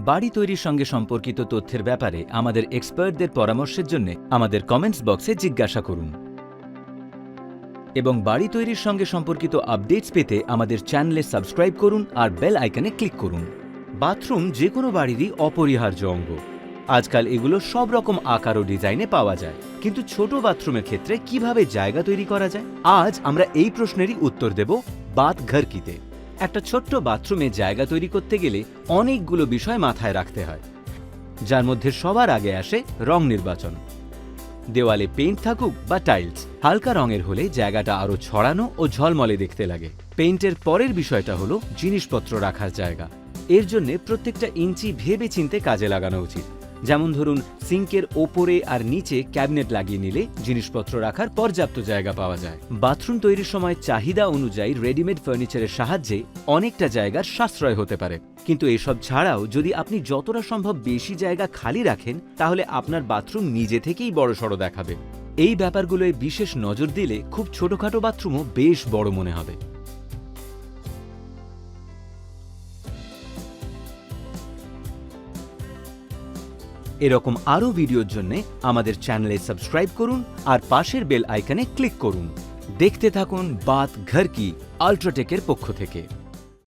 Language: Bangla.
বাড়ি তৈরির সঙ্গে সম্পর্কিত তথ্যের ব্যাপারে আমাদের এক্সপার্টদের পরামর্শের জন্য আমাদের কমেন্টস বক্সে জিজ্ঞাসা করুন। এবং বাড়ি তৈরির সঙ্গে সম্পর্কিত আপডেটস পেতে আমাদের চ্যানেলে সাবস্ক্রাইব করুন আর বেল আইকনে ক্লিক করুন। বাথরুম যে কোনো বাড়িরই অপরিহার্য অঙ্গ। আজকাল এগুলো সব রকম আকার ও ডিজাইনে পাওয়া যায়। কিন্তু ছোট বাথরুমের ক্ষেত্রে কীভাবে জায়গা তৈরি করা যায়? আজ আমরা এই প্রশ্নেরই উত্তর দেব বাত ঘর কিতে একটা ছোট্ট বাথরুমে জায়গা তৈরি করতে গেলে অনেকগুলো বিষয় মাথায় রাখতে হয়। যার মধ্যে সবার আগে আসে রং নির্বাচন। দেওয়ালে পেইন্ট থাকুক বা টাইলস, হালকা রঙের হলে জায়গাটা আরও ছড়ানো ও ঝলমলে দেখতে লাগে। পেইন্টের পরের বিষয়টা হলো জিনিসপত্র রাখার জায়গা। এর জন্যে প্রত্যেকটা ইঞ্চি ভেবে চিনতে কাজে লাগানো উচিত। যেমন ধরুন, সিঙ্কের ওপরে আর নিচে ক্যাবিনেট লাগিয়ে নিলে জিনিসপত্র রাখার পর্যাপ্ত জায়গা পাওয়া যায়। বাথরুম তৈরির সময় চাহিদা অনুযায়ী রেডিমেড ফার্নিচারের সাহায্যে অনেকটা জায়গার সাশ্রয় হতে পারে। কিন্তু এসব ছাড়াও যদি আপনি যতটা সম্ভব বেশি জায়গা খালি রাখেন, তাহলে আপনার বাথরুম নিজে থেকেই বড়সড় দেখাবে। এই ব্যাপারগুলোয় বিশেষ নজর দিলে খুব ছোটখাটো বাথরুমও বেশ বড় মনে হবে। এরকম আরও ভিডিওর জন্য আমাদের চ্যানেলে সাবস্ক্রাইব করুন আর পাশের বেল আইকনে ক্লিক করুন। দেখতে থাকুন বাত ঘর কি আল্ট্রাটেকের পক্ষ থেকে।